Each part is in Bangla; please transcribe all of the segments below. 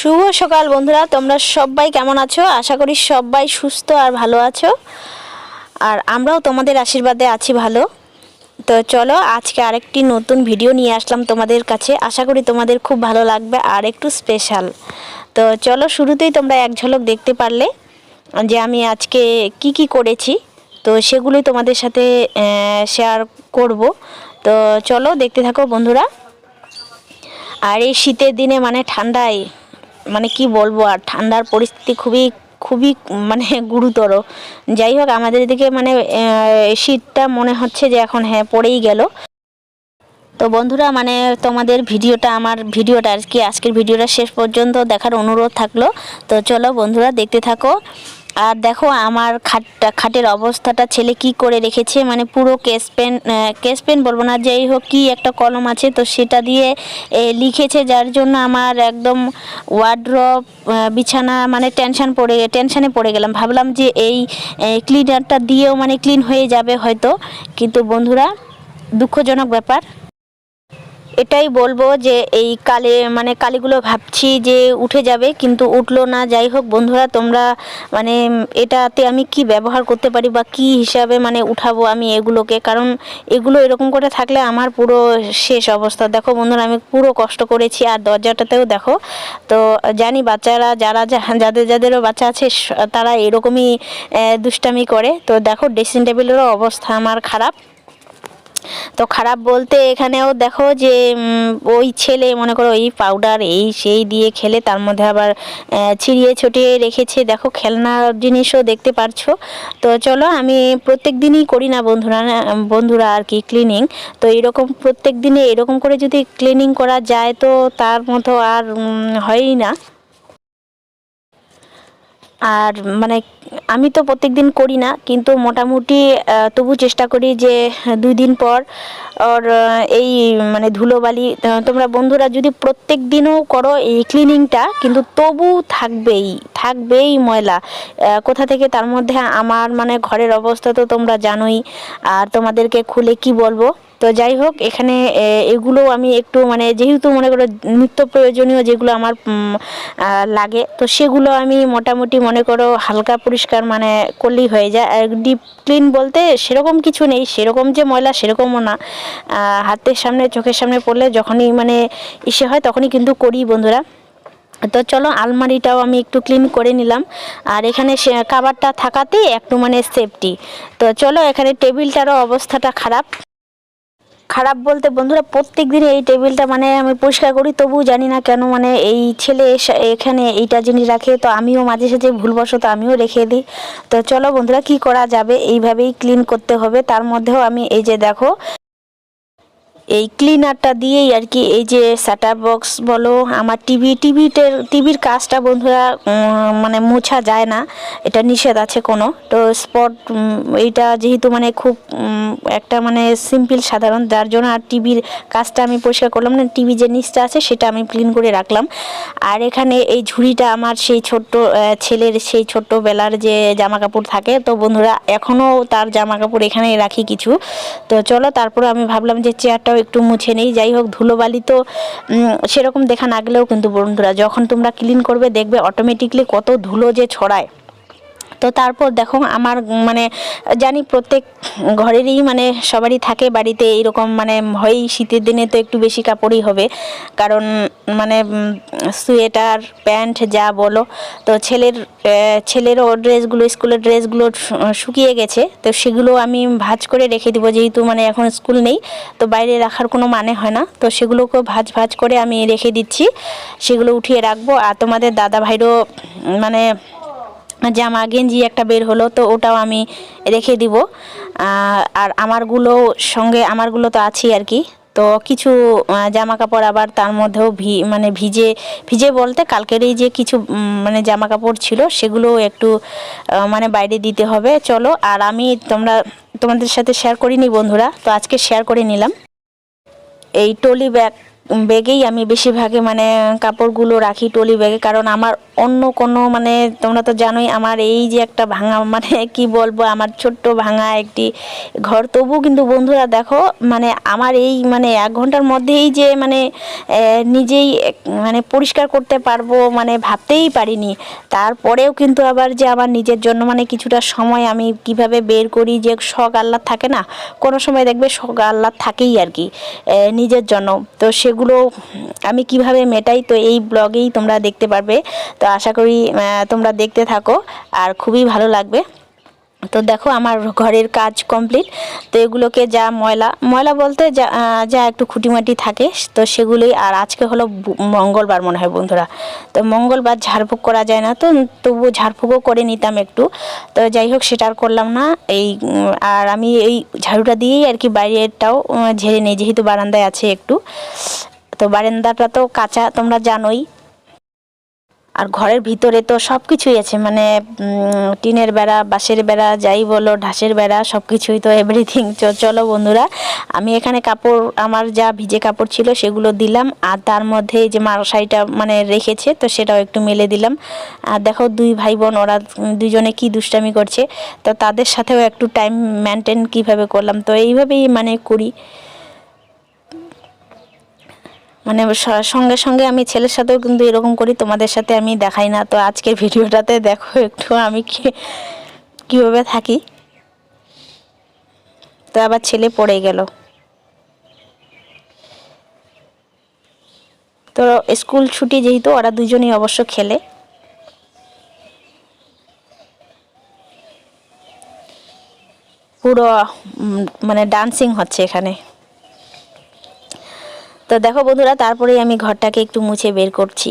শুভ সকাল বন্ধুরা, তোমরা সবাই কেমন আছো? আশা করি সবাই সুস্থ আর ভালো আছো। আর আমরাও তোমাদের আশীর্বাদে আছি ভালো। তো চলো, আজকে আরেকটি নতুন ভিডিও নিয়ে আসলাম তোমাদের কাছে। আশা করি তোমাদের খুব ভালো লাগবে আর একটু স্পেশাল তো চলো, শুরুতেই তোমরা এক ঝলক দেখতে পারলে যে আমি আজকে কি কি করেছি। তো সেগুলোই তোমাদের সাথে শেয়ার করব। তো চলো, দেখতে থাকো বন্ধুরা। আর এই শীতের দিনে মানে ঠান্ডায় মানে কি বলব, আর ঠান্ডার পরিস্থিতি খুবই খুবই মানে গুরুতর। যাই হোক, আমাদের এদিকে মানে শীতটা মনে হচ্ছে যে এখন হ্যাঁ পড়েই গেল। তো বন্ধুরা মানে তোমাদের ভিডিওটা, আমার ভিডিওটা আর কি, আজকের ভিডিওটা শেষ পর্যন্ত দেখার অনুরোধ থাকল। তো চলো বন্ধুরা, দেখতে থাকো। আর দেখো আমার খাটটা খাটের অবস্থাটা ছেলে কি করে রেখেছে? মানে পুরো কেস পেন কেস পেন বলব না, যাই হোক কি একটা কলম আছে, তো সেটা দিয়ে লিখেছে, যার জন্য আমার একদম ওয়ার্ড্রপ বিছানা মানে টেনশান পড়ে টেনশানে পড়ে গেলাম। ভাবলাম যে এই ক্লিনারটা দিয়েও মানে ক্লিন হয়ে যাবে হয়তো। কিন্তু বন্ধুরা, দুঃখজনক ব্যাপার এটাই বলব যে এই কালে মানে কালিগুলো ভাবছি যে উঠে যাবে, কিন্তু উঠল না। যাই হোক বন্ধুরা, তোমরা মানে এটাতে আমি কি ব্যবহার করতে পারি বা কি হিসাবে মানে উঠাবো আমি এগুলোকে? কারণ এগুলো এরকম করে থাকলে আমার পুরো শেষ অবস্থা। দেখো বন্ধুরা, আমি পুরো কষ্ট করেছি, আর দরজাটাতেও দেখো। তো জানি বাচ্চারা, যারা যাদের, যাদেরও বাচ্চা আছে, তারা এরকমই দুষ্টামি করে। তো দেখো, ড্রেসিং টেবিলেরও অবস্থা আমার খারাপ। তো খারাপ বলতে এখানেও দেখো যে ওই ছেলে মনে করো এই পাউডার এই সেই দিয়ে খেলে, তার মধ্যে আবার ছিঁড়িয়ে ছটিয়ে রেখেছে। দেখো খেলনার জিনিসও দেখতে পারছ। তো চলো আমি প্রত্যেক দিনই করি না বন্ধুরা বন্ধুরা আর কি ক্লিনিং তো এরকম প্রত্যেক দিনে এরকম করে যদি ক্লিনিং করা যায় তো তার মতো আর হয়ই না। আর মানে আমি তো প্রত্যেক দিন করি না, কিন্তু মোটামুটি তবু চেষ্টা করি যে দুই দিন পর ওর এই মানে ধুলোবালি তোমরা বন্ধুরা যদি প্রত্যেক দিনও করো এই ক্লিনিংটা কিন্তু তবু থাকবেই থাকবেই ময়লা। কোথা থেকে তার মধ্যে আমার মানে ঘরের অবস্থা তো তোমরা জানোই, আর তোমাদেরকে খুলে কি বলব? তো যাই হোক, এখানে এগুলো আমি একটু মানে যেহেতু মনে করো নিত্য প্রয়োজনীয় যেগুলো আমার লাগে, তো সেগুলো আমি মোটামুটি মনে করো হালকা পরিষ্কার মানে করলেই হয়ে যায়। ডিপ ক্লিন বলতে সেরকম কিছু নেই, সেরকম যে ময়লা সেরকমও না। হাতের সামনে, চোখের সামনে পড়লে যখনই মানে ইসে হয় তখনই কিন্তু করি বন্ধুরা। তো চলো আলমারিটাও আমি একটু ক্লিন করে নিলাম। আর এখানে কাবারটা থাকাতেই একটু মানে সেফটি। তো চলো এখানে টেবিলটারও অবস্থাটা খারাপ। খারাপ বলতে বন্ধুরা প্রত্যেক দিন এই টেবিলটা মানে আমি পরিষ্কার করি তবু জানি না কেন মানে এই ছেলে এখানে এইটা জিনিস রাখে, তো আমিও মাঝে সাঝে ভুলবশত আমিও রেখে দিই। তো চলো বন্ধুরা কি করা যাবে, এইভাবেই ক্লিন করতে হবে। তার মধ্যেও আমি এই যে দেখো এই ক্লিনারটা দিয়েই আর কি এই যে স্যাটার বক্স বলো, আমার টিভি টিভিতে টিভির কাজটা বন্ধুরা মানে মোছা যায় না, এটা নিষেধ আছে কোনো। তো স্পট এইটা যেহেতু মানে খুব একটা মানে সিম্পল সাধারণ, যার জন্য আর টিভির কাজটা আমি পরিষ্কার করলাম না টিভি যে নিচটা আছে সেটা আমি ক্লিন করে রাখলাম। আর এখানে এই ঝুড়িটা আমার সেই ছোট্ট ছেলের সেই ছোট্টবেলার যে জামা কাপড় থাকে, তো বন্ধুরা এখনও তার জামা কাপড় এখানে রাখি কিছু। তো চলো, তারপরে আমি ভাবলাম যে চেয়ারটাও একটু মুছে নেই। যাই হোক, ধুলোবালি তো সেরকম দেখা না গেলেও কিন্তু বন্ধুরা, যখন তোমরা ক্লিন করবে, দেখবে অটোমেটিকলি কত ধুলো যে ছড়ায়। তো তারপর দেখো আমার মানে জানি প্রত্যেক ঘরেরই মানে সবারই থাকে বাড়িতে এইরকম মানে হয়ই শীতের দিনে তো একটু বেশি কাপড়ই হবে। কারণ মানে সোয়েটার, প্যান্ট, যা বলো। তো ছেলের ছেলেরও ড্রেসগুলো, স্কুলের ড্রেসগুলো শুকিয়ে গেছে। তো সেগুলো আমি ভাঁজ করে রেখে দিব, যেহেতু মানে এখন স্কুল নেই। তো বাইরে রাখার কোনো মানে হয় না। তো সেগুলোকে ভাঁজ ভাঁজ করে আমি রেখে দিচ্ছি। সেগুলো উঠিয়ে রাখব। আর তোমাদের দাদা ভাইরও মানে জামা গেঞ্জি একটা বের হলো, তো ওটাও আমি রেখে দিব। আর আমারগুলো সঙ্গে, আমারগুলো তো আছেই আর কি। তো কিছু জামা কাপড় আবার তার মধ্যেও ভি মানে ভিজে ভিজে বলতে কালকেরই যে কিছু মানে জামা কাপড় ছিল, সেগুলো একটু মানে বাইরে দিতে হবে। চলো, আর আমি তোমরা, তোমাদের সাথে শেয়ার করিনি বন্ধুরা, তো আজকে শেয়ার করে নিলাম। এই টলি ব্যাগ ব্যাগেই আমি বেশিরভাগে মানে কাপড়গুলো রাখি টলি ব্যাগে, কারণ আমার অন্য কোনো মানে তোমরা তো জানোই আমার এই যে একটা ভাঙা মানে কি বলব, আমার ছোট্ট ভাঙা একটি ঘর। তবু কিন্তু বন্ধুরা দেখো মানে আমার এই মানে এক ঘণ্টার মধ্যেই যে মানে নিজেই মানে পরিষ্কার করতে পারব মানে ভাবতেই পারিনি। তারপরেও কিন্তু আবার যে আমার নিজের জন্য মানে কিছুটা সময় আমি কীভাবে বের করি যে শখ আল্লাহ থাকে না, কোনো সময় দেখবে শখ আল্লাহ থাকেই আর কি নিজের জন্য। তো সেগুলো আমি কীভাবে মেটাই, তো এই ব্লগেই তোমরা দেখতে পারবে। তো আশা করি তোমরা দেখতে থাকো আর খুবই ভালো লাগবে। তো দেখো আমার ঘরের কাজ কমপ্লিট তো এগুলোকে যা ময়লা ময়লা বলতে যা যা একটু খুঁটিমাটি থাকে, তো সেগুলোই আর আজকে হলো মঙ্গলবার মনে হয় বন্ধুরা। তো মঙ্গলবার ঝাড়ফুঁক করা যায় না, তো তবু ঝাড়ফুঁকও করে নিতাম একটু। তো যাই হোক, সেটা আর করলাম না। এই আর আমি এই ঝাড়ুটা দিয়েই আর কি বাইরেটাও ঝেড়ে নিই, যেহেতু বারান্দায় আছে একটু। তো বারান্দাটা তো কাঁচা, তোমরা জানোই। আর ঘরের ভিতরে তো সব কিছুই আছে মানে টিনের বেড়া, বাঁশের বেড়া, যাই বলো, ঢাসের বেড়া সব কিছুই তো এভরিথিং চলো বন্ধুরা, আমি এখানে কাপড়, আমার যা ভিজে কাপড় ছিল সেগুলো দিলাম, আর তার মধ্যে যে মারসাইটা মানে রেখেছে, তো সেটাও একটু মেলে দিলাম। আর দেখো, দুই ভাই বোন ওরা দুজনে কি দুষ্টামি করছে, তো তাদের সাথেও একটু টাইম মেনটেন কীভাবে করলাম, তো এইভাবেই মানে করি। মানে সঙ্গে সঙ্গে আমি ছেলের সাথেও কিন্তু এরকম করি, তোমাদের সাথে আমি দেখাই না। তো আজকের ভিডিওটাতে দেখো একটু আমি কীভাবে থাকি। তো আবার ছেলে পড়ে গেল। তো স্কুল ছুটি যেহেতু, ওরা দুজনেই অবশ্য খেলে। পুরো মানে ডান্সিং হচ্ছে এখানে। তো দেখো বন্ধুরা তারপরেই আমি ঘরটাকে একটু মুছে বের করছি।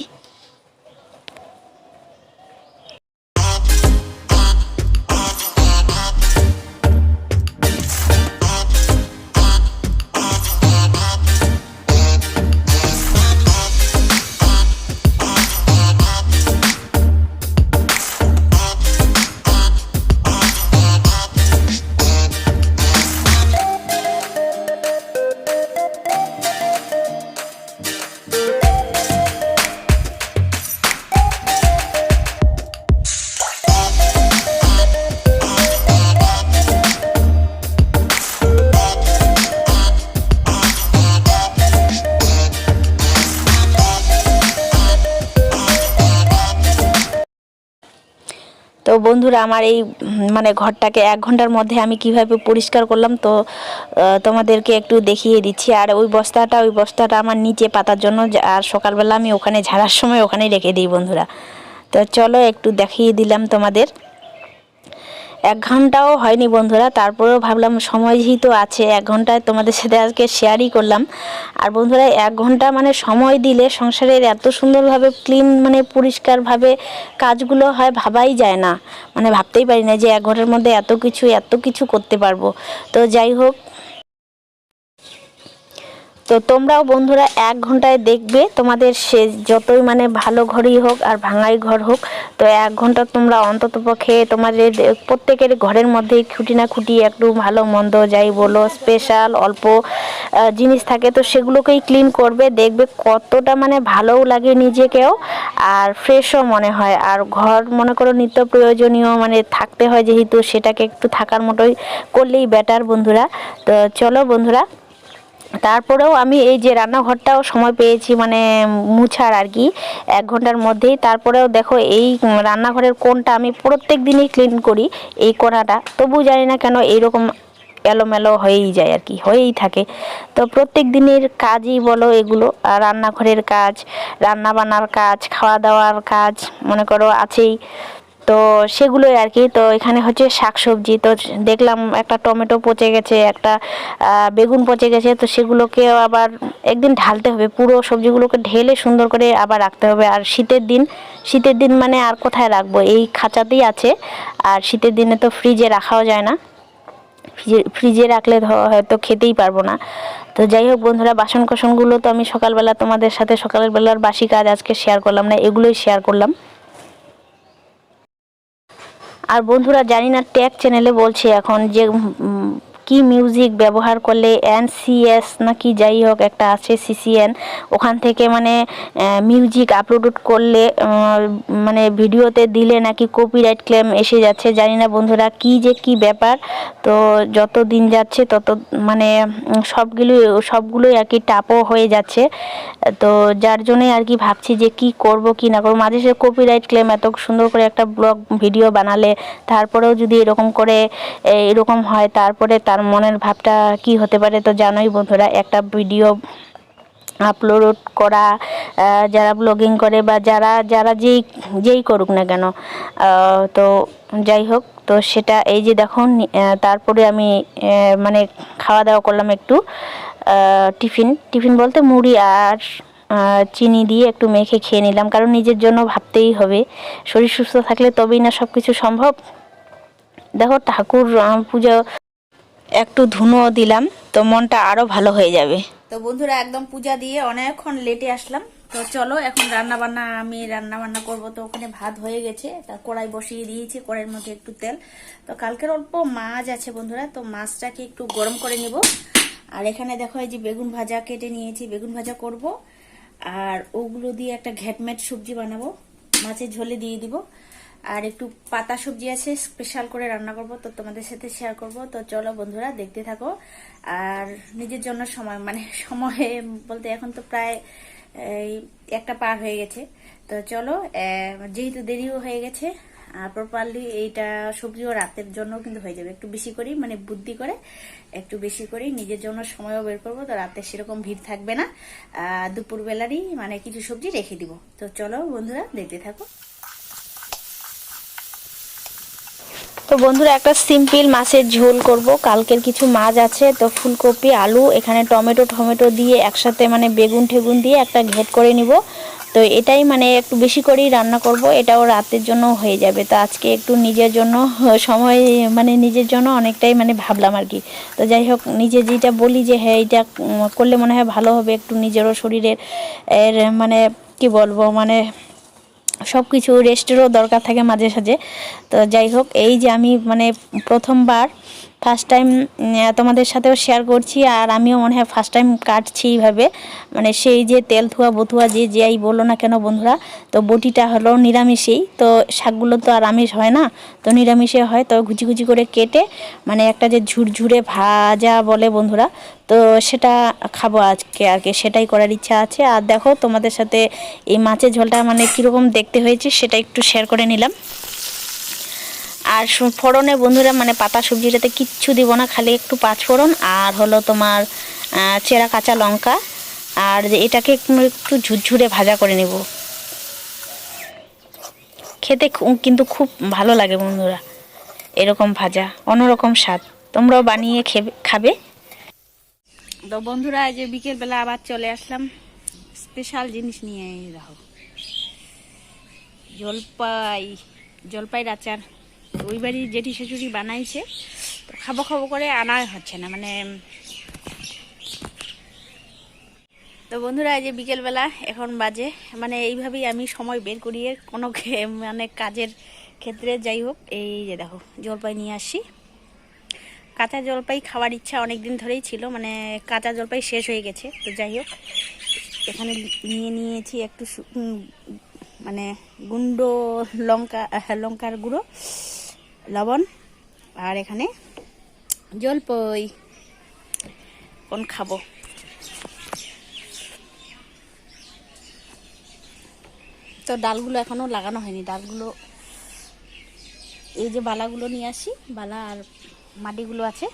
বন্ধুরা, আমার এই মানে ঘরটাকে এক ঘণ্টার মধ্যে আমি কীভাবে পরিষ্কার করলাম, তো তোমাদেরকে একটু দেখিয়ে দিচ্ছি। আর ওই বস্তাটা ওই বস্তাটা আমার নিচে পাতার জন্য আর সকালবেলা আমি ওখানে ঝাড়ার সময় ওখানেই রেখে দিই বন্ধুরা। তো চলো, একটু দেখিয়ে দিলাম তোমাদের। এক ঘন্টাও হয়নি বন্ধুরা, তারপরেও ভাবলাম সময় যেহেতু আছে, এক ঘন্টায় তোমাদের সাথে আজকে শেয়ারই করলাম। আর বন্ধুরা, এক ঘণ্টা মানে সময় দিলে সংসারের এত সুন্দরভাবে ক্লিন মানে পরিষ্কারভাবে কাজগুলো হয় ভাবাই যায় না। মানে ভাবতেই পারি না যে এক ঘণ্টার মধ্যে এত কিছু এত কিছু করতে পারব। তো যাই হোক তো তোমরাও বন্ধুরা এক ঘন্টায় দেখবে তোমাদের সে যতই মানে ভালো ঘরই হোক আর ভাঙাই ঘর হোক, তো এক ঘণ্টা তোমরা অন্তত পক্ষে তোমাদের প্রত্যেকের ঘরের মধ্যেই খুঁটি না খুঁটি একটু ভালো মন্দ যাই বলো স্পেশাল অল্প জিনিস থাকে, তো সেগুলোকেই ক্লিন করবে, দেখবে কতটা মানে ভালোও লাগে নিজেকেও আর ফ্রেশও মনে হয়। আর ঘর মনে করো নিত্য প্রয়োজনীয় মানে থাকতে হয় যেহেতু সেটাকে একটু থাকার মতোই করলেই বেটার বন্ধুরা। তো চলো বন্ধুরা তারপরেও আমি এই যে রান্নাঘরটাও সময় পেয়েছি মানে মুছার আর কি, এক ঘণ্টার মধ্যেই। তারপরেও দেখো এই রান্নাঘরের কোনটা আমি প্রত্যেক দিনই ক্লিন করি, এই কোণাটা। তবু জানি না কেন এইরকম এলোমেলো হয়েই যায় আর কি, হয়েই থাকে। তো প্রত্যেক দিনের কাজই বলো এগুলো, আর রান্নাঘরের কাজ রান্না বান্নার কাজ খাওয়া দাওয়ার কাজ, মনে করো আছেই। তো সেগুলোই আর কি তো এখানে হচ্ছে শাকসবজি, তো দেখলাম একটা টমেটো পচে গেছে, একটা বেগুন পচে গেছে, তো সেগুলোকে আবার একদিন ঢালতে হবে। পুরো সবজিগুলোকে ঢেলে সুন্দর করে আবার রাখতে হবে। আর শীতের দিন শীতের দিন মানে আর কোথায় রাখব? এই খাঁচাতেই আছে। আর শীতের দিনে তো ফ্রিজে রাখাও যায় না। ফ্রিজে ফ্রিজে রাখলে হয়তো খেতেই পারব না। তো যাই হোক বন্ধুরা বাসন কোসনগুলো তো আমি সকালবেলা তোমাদের সাথে সকালের বেলার বাসি কাজ আজকে শেয়ার করলাম না, এগুলোই শেয়ার করলাম। আর বন্ধুরা জানি না ট্যাগ চ্যানেলে বলছে এখন যে কি মিউজিক ব্যবহার করলে এন এনসিএস নাকি যাই হোক একটা আছে সিসিএন ওখান থেকে মানে মিউজিক আপলোড করলে মানে ভিডিওতে দিলে নাকি কপিরাইট ক্লেম এসে যাচ্ছে, জানি না বন্ধুরা কি যে কি ব্যাপার। তো যত দিন যাচ্ছে তত মানে সবগুলো, সবগুলোই আর কি টাপও হয়ে যাচ্ছে। তো যার জন্যই আর কি ভাবছি যে কি করব, কি না করব। মাঝে সে কপিরাইট ক্লেম এত সুন্দর করে একটা ব্লগ ভিডিও বানালে, তারপরেও যদি এরকম করে এরকম হয়, তারপরে তার মনের ভাবটা কি হতে পারে তো জানোই বন্ধুরা, একটা ভিডিও আপলোড করা যারা ব্লগিং করে বা যারা যারা যেই যেই করুক না কেন তো যাই হোক, তো সেটা এই যে দেখুন তারপরে আমি মানে খাওয়া দাওয়া করলাম একটু টিফিন টিফিন বলতে মুড়ি আর চিনি দিয়ে একটু মেখে খেয়ে নিলাম, কারণ নিজের জন্য ভাবতেই হবে, শরীর সুস্থ থাকলে তবেই না সব কিছু সম্ভব। দেখো ঠাকুর পুজো একটু ধুনো দিলাম, তো মনটা আরও ভালো হয়ে যাবে। তো বন্ধুরা, একদম পূজা দিয়ে অনেকক্ষণ লেটে আসলাম। তো চলো, এখন রান্না বান্না আমি রান্না বান্না করব। তো ওখানে ভাত হয়ে গেছে, তা কড়াই বসিয়ে দিয়েছি কড়াইয়ের মধ্যে একটু তেল। তো কালকের অল্প মাছ আছে বন্ধুরা, তো মাছটাকে একটু গরম করে নিব। আর এখানে দেখো, এই যে বেগুন ভাজা কেটে নিয়েছি, বেগুন ভাজা করব। আর ওগুলো দিয়ে একটা ঘ্যাটমেট সবজি বানাবো। মাছের ঝোলে দিয়ে দিব। আর একটু পাতা সবজি আছে স্পেশাল করে রান্না করব, তো তোমাদের সাথে শেয়ার করব। তো চলো বন্ধুরা, দেখতে থাকো। আর নিজের জন্য সময় মানে সময়ে বলতে এখন তো প্রায়, এই একটা পার হয়ে গেছে। তো চলো যেহেতু দেরিও হয়ে গেছে প্রপারলি এইটা সবজিও রাতের জন্য কিন্তু হয়ে যাবে। একটু বেশি করি মানে বুদ্ধি করে একটু বেশি করি, নিজের জন্য সময়ও বের করব, তো রাতে সেরকম ভিড় থাকবে না। দুপুরবেলারই মানে কিছু সবজি রেখে দিব। তো চলো বন্ধুরা, দেখতে থাকো। তো বন্ধুরা, একটা সিম্পল মাছের ঝোল করব। কালকের কিছু মাছ আছে, তো ফুলকপি, আলু, এখানে টমেটো টমেটো দিয়ে একসাথে মানে বেগুন ঠেগুন দিয়ে একটা ঘেট করে নিব। তো এটাই মানে একটু বেশি করেই রান্না করব, এটাও রাতের জন্য হয়ে যাবে। তো আজকে একটু নিজের জন্য, সময় মানে নিজের জন্য অনেকটাই মানে ভাবলাম আর কি। তো যাই হোক, নিজে যেটা বলি যে হ্যাঁ এটা করলে মনে হয় ভালো হবে, একটু নিজেরও শরীরের এর মানে কি বলব মানে সব কিছু রেস্টেরও দরকার থাকে মাঝে সাঝে। তো যাই হোক, এই যে আমি মানে প্রথমবার ফার্স্ট টাইম তোমাদের সাথেও শেয়ার করছি আর আমিও মনে হয় ফার্স্ট টাইম কাটছি এইভাবে। মানে সেই যে তেল থুয়া বথুয়া যে যাই বলো না কেন বন্ধুরা, তো বটিটা হলো নিরামিষেই। তো শাকগুলো তো আর আমিষ হয় না, তো নিরামিষে হয়, তো ঘুচি ঘুচি করে কেটে মানে একটা যে ঝুরঝুরে ভাজা বলে বন্ধুরা, তো সেটা খাব আজকে আর কি, সেটাই করার ইচ্ছা আছে। আর দেখো তোমাদের সাথে এই মাছের ঝোলটা মানে কীরকম দেখতে হয়েছে, সেটা একটু শেয়ার করে নিলাম। আর ফোড়নে বন্ধুরা মানে পাতা সবজিটাতে কিচ্ছু দিব না, খালি একটু পাঁচ ফোড়ন আর হলো তোমার চেরা কাঁচা লঙ্কা। আর এটাকে একটু ঝুরঝুরে ভাজা করে নেব। খেতে কিন্তু খুব ভালো লাগে বন্ধুরা, এরকম ভাজা, অন্যরকম স্বাদ। তোমরাও বানিয়ে খেবে তো বন্ধুরা যে বিকেলবেলা আবার চলে আসলাম। স্পেশাল জিনিস নিয়ে দেখো। জলপাই জলপাইয়ের আচার। ওই বাড়ি জেঠি শ্বশুরি বানাইছে, তো খাব খাব করে আনা হচ্ছে না মানে তো বন্ধুরা, এই যে বিকেলবেলা এখন বাজে মানে এইভাবেই আমি সময় বের করিয়ে কোনো মানে কাজের ক্ষেত্রে। যাই হোক, এই যে দেখো, জলপাই নিয়ে আসি। কাঁচা জলপাই খাওয়ার ইচ্ছা অনেক দিন ধরেই ছিল মানে কাঁচা জলপাই শেষ হয়ে গেছে, তো যাই হোক, এখানে নিয়ে নিয়েছি একটু মানে গুন্ড লঙ্কা লঙ্কার গুঁড়ো। লবণ আর এখানে জলপাই। কোন খাব? তো ডালগুলো এখনও লাগানো হয়নি। ডালগুলো এই যে বালাগুলো নিয়ে আসি, বালা আর মাটিগুলো আছে।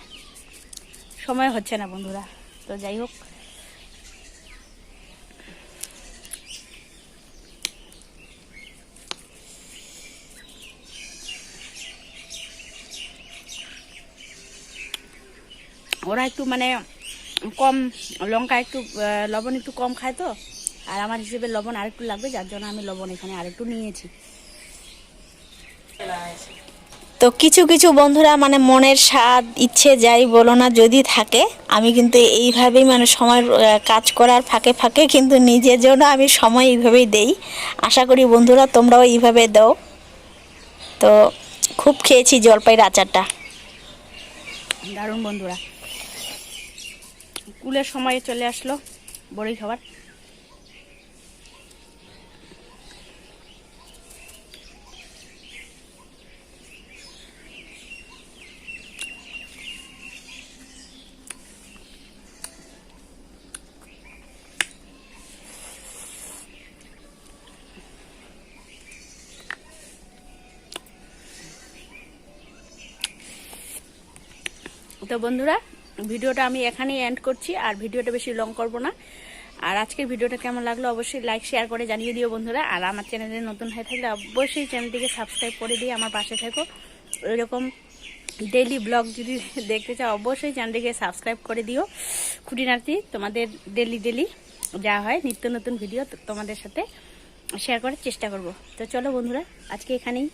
সময় হচ্ছে না বন্ধুরা। তো যাই হোক ওরা একটু মানে কম লঙ্কা একটু লবণ একটু কম খায় তো। আর আমার হিসেবে লবণ আরেকটু লাগবে যার জন্য আমি লবণ এখানে আরেকটু নিয়েছি। তো কিছু কিছু বন্ধুরা মানে মনের স্বাদ ইচ্ছে যাই বলো না যদি থাকে আমি কিন্তু এইভাবেই মানে সময় কাজ করার ফাঁকে ফাঁকে কিন্তু নিজের জন্য আমি সময় এইভাবেই দেই। আশা করি বন্ধুরা তোমরাও এইভাবে দাও। তো খুব খেয়েছি জলপাইয়ের আচারটা। দারুণ বন্ধুরা। কুলের সময়ে চলে আসলো বড়ি খাবার। তো বন্ধুরা ভিডিওটা আমি এখানেই এন্ড করছি, আর ভিডিওটা বেশি লং করব না। আর আজকের ভিডিওটা কেমন লাগল অবশ্যই লাইক শেয়ার করে জানিয়ে দিও বন্ধুরা। আর আমার চ্যানেলে নতুন হয়ে থাকলে অবশ্যই চ্যানেলটিকে সাবস্ক্রাইব করে দিয়ে আমার পাশে থাকো। এরকম ডেইলি ব্লগ যদি দেখতে চাও, অবশ্যই চ্যানেলটিকে সাবস্ক্রাইব করে দিও। খুঁটিনাটি তোমাদের ডেলি ডেলি যা হয়, নিত্য নতুন ভিডিও তোমাদের সাথে শেয়ার করার চেষ্টা করব। তো চলো বন্ধুরা, আজকে এখানেই।